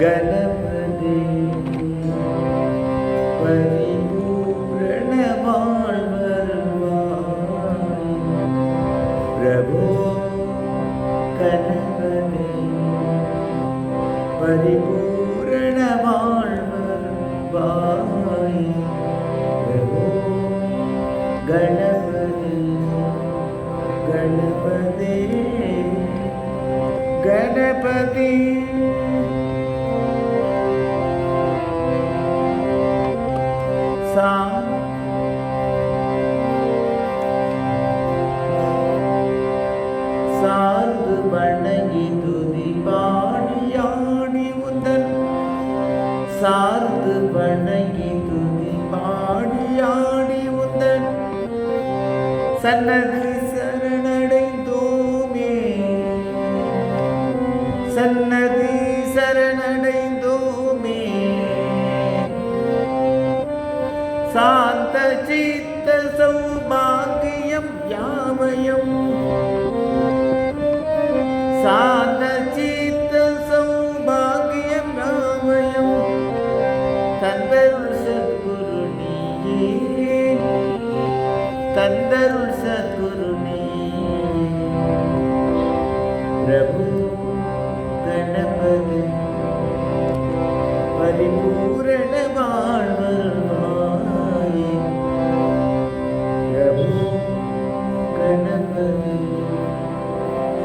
ഗണപതി പരിപൂരണവാൾ പ്രഭോ ഗണപതി പരിപൂരണവാൾ പ്രഭോ ഗണപതി ഗണപതി கணபதி. கணபதி கணபதி சா சார்ந்து வணங்கி துதி பாடியாடி உந்தன். சார்ந்து வணங்கி துதி பாடியாடி உந்தன். சன்னதி சரண ഹൃദയം. സാധചിത്ത സൗഭാഗ്യനാമയം തന്തരുൾ സദ്ഗുരുണിയേ തന്തരുൾ സദ്ഗുരുണി പ്രഭു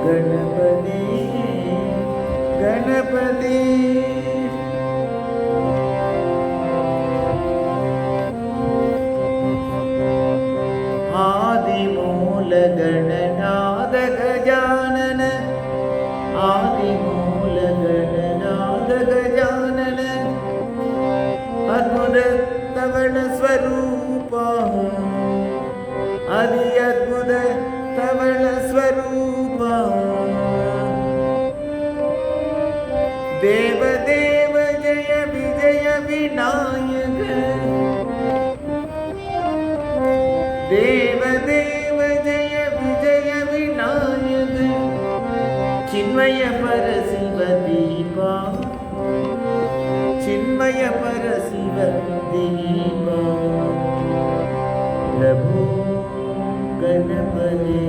ગણપતિ ગણપતિ આદિમૂલ ગણનાદ ગજાનન આદિમૂલ ગણનાદ ગજાનન અદ્ભુત તવણ સ્વરૂપ અધિ અદ્ભુત स्वरूपा देवदेव जय विजय विनायक। देवदेव जय विजय विनायक। चिन्मय परशिवदीपा चिन्मय परशिवदीपा प्रभु। ഗണപനെ.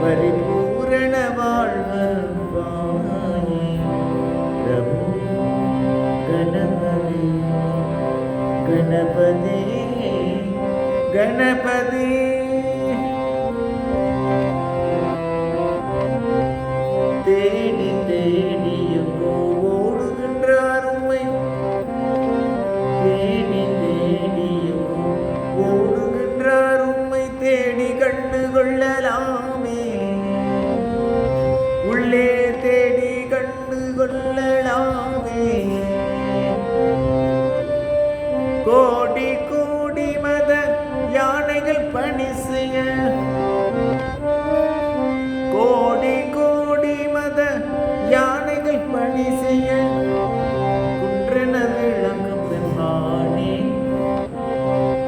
പരിപൂരണ വാഴ്വായി പ്രഭു ഗണപതി ഗണപതി ഗണപതി கொள்ளலாமே கோடி கோடி மத யானைகள் பணி செய்ய. கோடி கோடி மத யானைகள் பணி செய்ய. குன்றென விளங்கும் பெருமானே.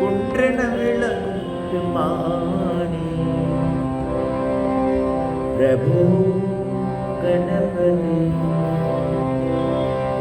குன்றென விளங்கும் பெருமானே. பிரபு கணபதி